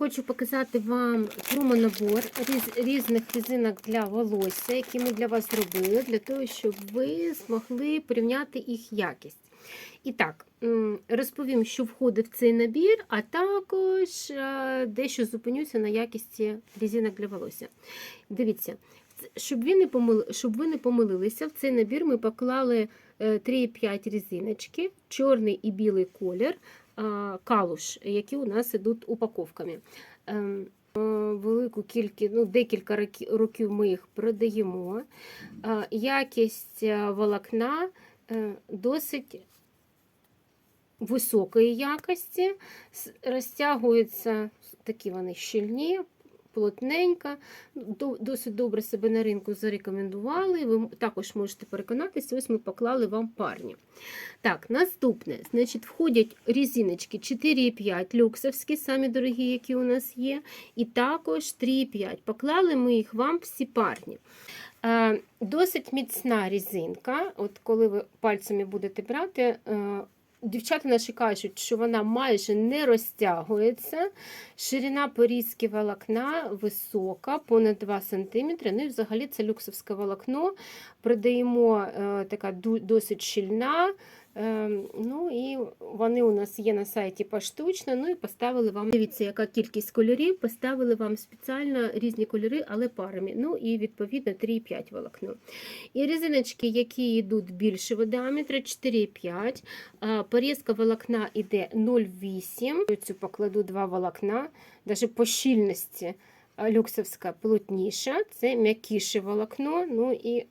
Хочу показати вам промонабор різ, різних резинок для волосся, які ми для вас зробили, для того, щоб ви змогли порівняти їх якість. І так, розповім, що входить в цей набір, а також е, дещо зупинюся на якісті резинок для волосся. Дивіться, щоб ви не, помили, щоб ви не помилилися, в цей набір ми поклали е, 3,5 резиночки, чорний і білий колір, калуш, які у нас ідуть упаковками. Ем, е, Велику кількість, ну, декілька років ми їх продаємо. Е, Якість е, волокна досить високої якості, розтягуються такі вони щільні, плотненько, досить добре себе на ринку зарекомендували. Ви також можете переконатися, ось ми поклали вам парні. Так, наступне, значить, входять резиночки 4,5 люксовські, самі дорогі, які у нас є, і також 3,5. Поклали ми їх вам всі парні. Е, Досить міцна резинка. От коли ви пальцями будете брати, е, дівчата наші кажуть, що вона майже не розтягується. Ширина порізки волокна висока, понад 2 см. Ну і взагалі це люксовське волокно. Продаємо е, така досить щільна. Е, ну і вони у нас є на сайті поштучно. Ну і поставили вам. Дивіться, яка кількість кольорів. Поставили вам спеціально різні кольори, але парами. Ну і відповідно 3,5 волокно. І резиночки, які йдуть більшого діаметра, 4,5. Порізка волокна йде 0,8. Цю покладу два волокна, навіть по щільності люксовська плотніша, це м'якіше волокно. Ну і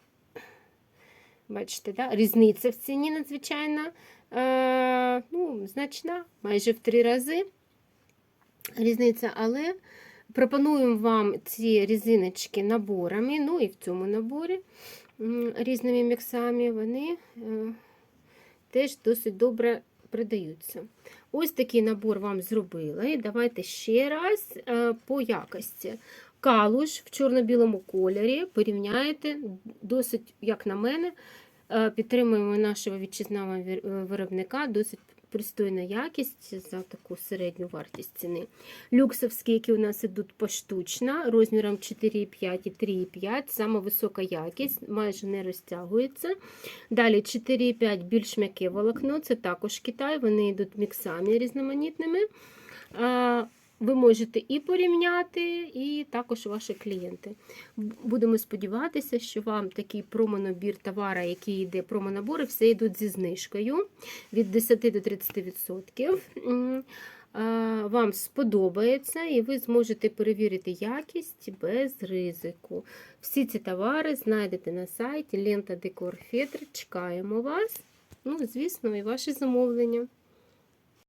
бачите, да? різниця в ціні надзвичайно е, ну, значна, майже в три рази. Різниця, але пропонуємо вам ці резиночки наборами, ну і в цьому наборі різними міксами вони е, теж досить добре продаються. Ось такий набор вам зробила. І давайте ще раз е, по якості. Калуш в чорно-білому кольорі порівняєте досить, як на мене, е, підтримуємо нашого вітчизняного вір- е, виробника, досить пристойна якість за таку середню вартість ціни. Люксовські, які у нас ідуть поштучно, розміром 4,5 і 3,5, сама висока якість, майже не розтягується. Далі 4,5 більш м'яке волокно, це також Китай, вони йдуть міксами різноманітними. Ви можете і порівняти, і також ваші клієнти. Будемо сподіватися, що вам такий промонабір товара, який йде промонабори, все йдуть зі знижкою від 10 до 30%. Вам сподобається, і ви зможете перевірити якість без ризику. Всі ці товари знайдете на сайті Лента Декор Фетр. Чекаємо вас. Ну, звісно, і ваші замовлення.